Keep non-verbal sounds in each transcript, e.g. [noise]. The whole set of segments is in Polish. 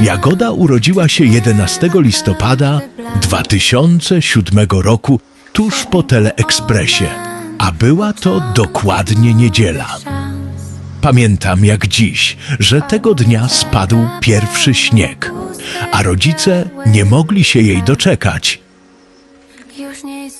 Jagoda urodziła się 11 listopada 2007 roku tuż po Teleekspresie, a była to dokładnie niedziela. Pamiętam jak dziś, że tego dnia spadł pierwszy śnieg, a rodzice nie mogli się jej doczekać.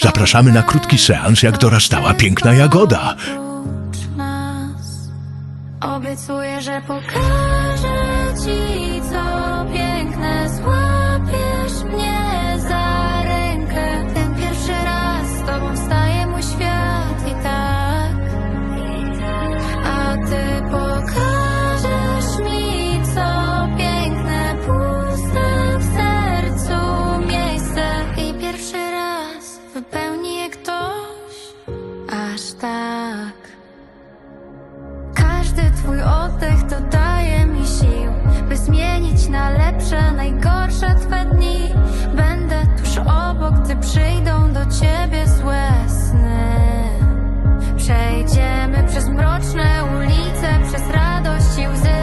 Zapraszamy na krótki seans, jak dorastała piękna Jagoda. Obiecuję, że pokażę. aż tak. Każdy twój oddech dodaje mi sił By zmienić na lepsze najgorsze twe dni. Będę tuż obok, gdy przyjdą do ciebie złe sny. Przejdziemy przez mroczne ulice, przez radość i łzy.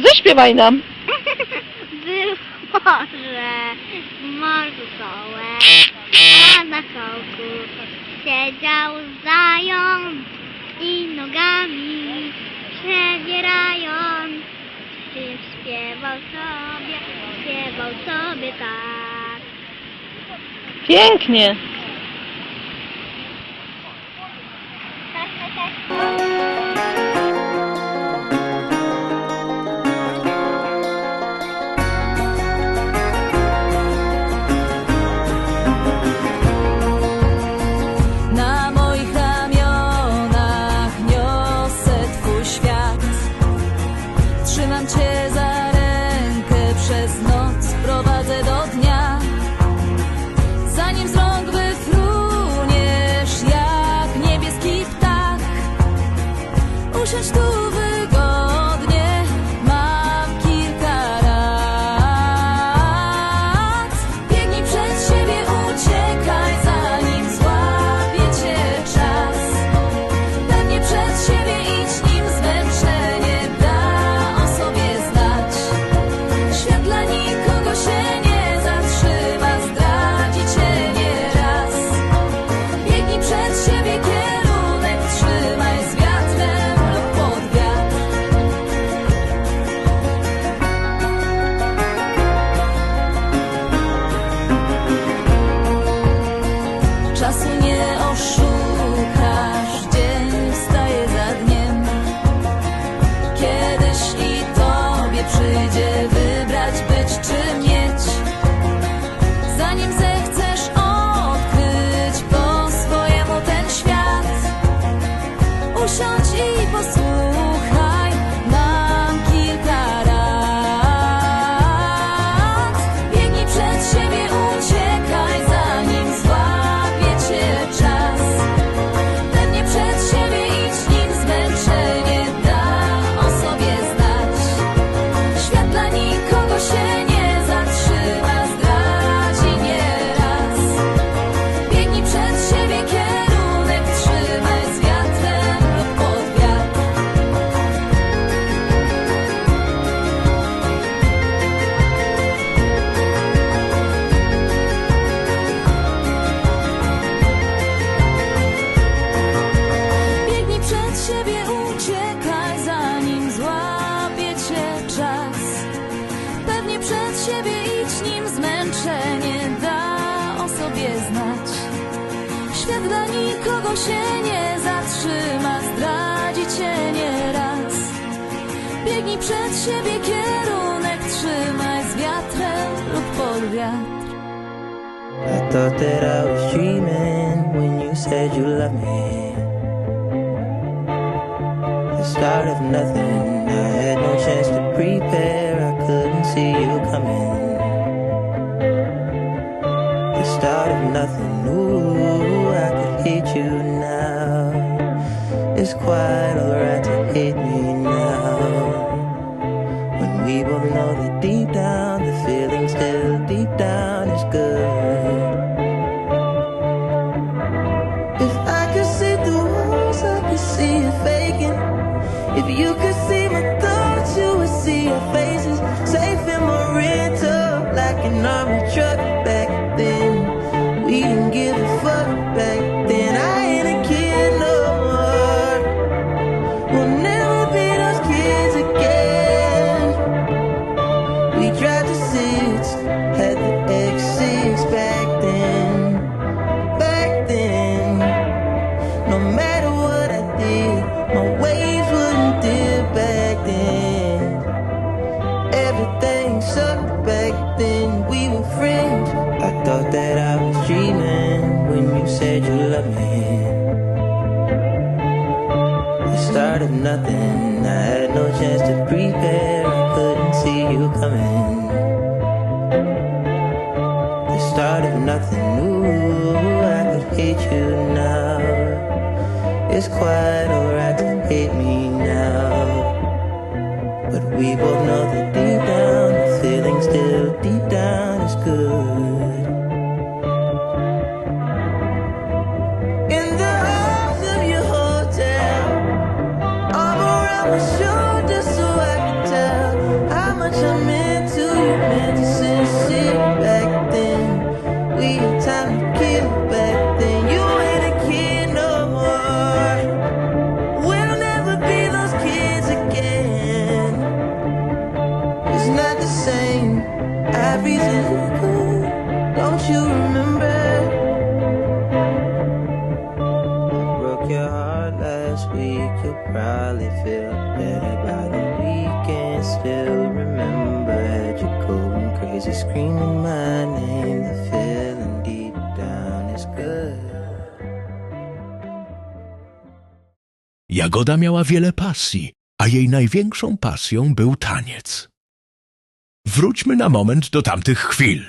to zaśpiewaj nam. [laughs] Morze, morzu kołek, a na kołku siedział zając i nogami przewierając. Ty śpiewał sobie, śpiewał sobie tak. Pięknie. Tak, tak, tak. Cię nie zatrzyma, zdradzi cię nie raz. Biegnij przed siebie, kierunek trzymaj z wiatrem lub pod wiatr. I thought that I was dreaming when you said you loved me. The start of nothing, I had no chance to prepare, I couldn't see you coming. The start of nothing, ooh, I could hate you quite alright chance to prepare, I couldn't see you coming. The start of nothing, ooh, I could hate you now. It's quite alright to hate me now. But we both know that deep down, the feeling still deep down is good. Time Jagoda miała wiele pasji, a jej największą pasją był taniec. Wróćmy na moment do tamtych chwil.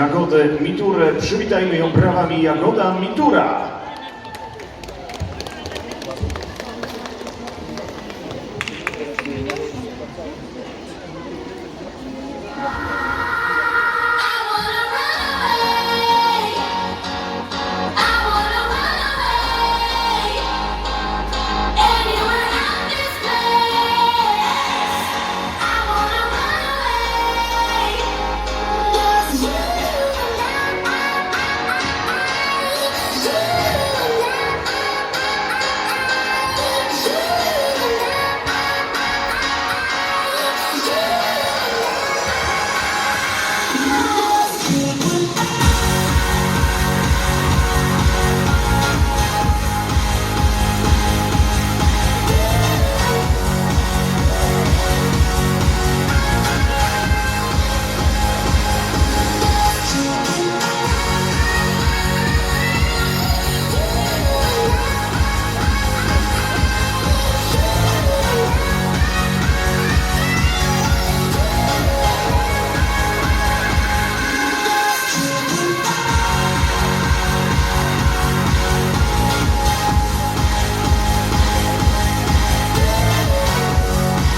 Jagodę Miturę. Przywitajmy ją brawami Jagoda Mitura.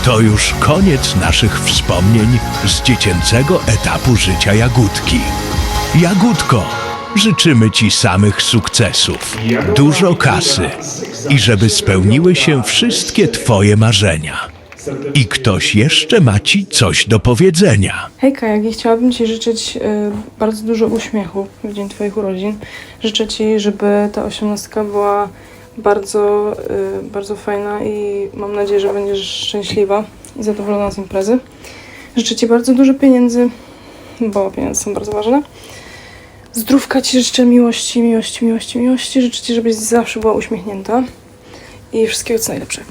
To już koniec naszych wspomnień z dziecięcego etapu życia Jagódki. Jagódko, życzymy Ci samych sukcesów, dużo kasy i żeby spełniły się wszystkie Twoje marzenia. I ktoś jeszcze ma Ci coś do powiedzenia. Hejka, Jagi, chciałabym Ci życzyć y, bardzo dużo uśmiechu w dzień Twoich urodzin. Życzę Ci, żeby ta osiemnastka była bardzo, y, bardzo fajna i mam nadzieję, że będziesz szczęśliwa i zadowolona z imprezy. Życzę Ci bardzo dużo pieniędzy, bo pieniądze są bardzo ważne. Zdrówka Ci życzę miłości, miłości, miłości, miłości. Życzę Ci, żebyś zawsze była uśmiechnięta i wszystkiego co najlepsze.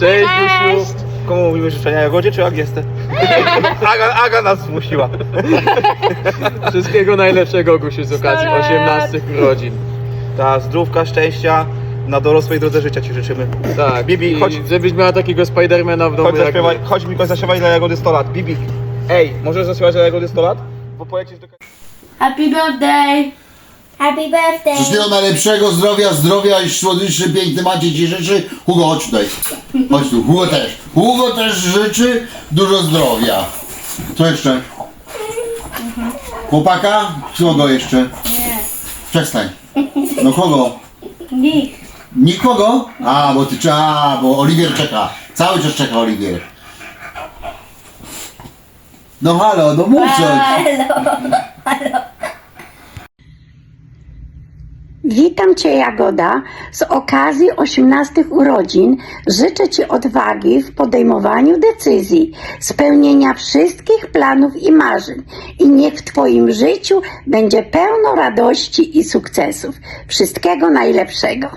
Cześć, Gusiu. Komu mówimy życzenia Jagodzie czy Agnieszce? [laughs] Aga, Aga nas zmusiła. [laughs] Wszystkiego najlepszego, Gusiu, z okazji 18 urodzin. Ta zdrówka, szczęścia na dorosłej drodze życia ci życzymy. Tak, Bibi, i chodź. żebyś miała takiego Spidermana w domu Chodź, jak zaśpiewaj, my. chodź mi go zaśpiewaj dla Jagody 100 lat. Bibi, ej, możesz zaśpiewać dla Jagody 100 lat? Bo polecisz do... Happy birthday! Happy birthday! Wszystkiego najlepszego, zdrowia, zdrowia i słodyczy, piękny macie ci życzy. Hugo, chodź tutaj. Chodź tu, Hugo też. Hugo też życzy dużo zdrowia. Co jeszcze? Chłopaka? Kogo jeszcze? Nie. Przestań. No kogo? Nikt. Nikogo? A, bo ty a, bo Oliwier czeka. Cały czas czeka Oliwier. No halo, no mów coś. Witam Cię, Jagoda. Z okazji 18 urodzin życzę Ci odwagi w podejmowaniu decyzji, spełnienia wszystkich planów i marzeń i niech w Twoim życiu będzie pełno radości i sukcesów. Wszystkiego najlepszego.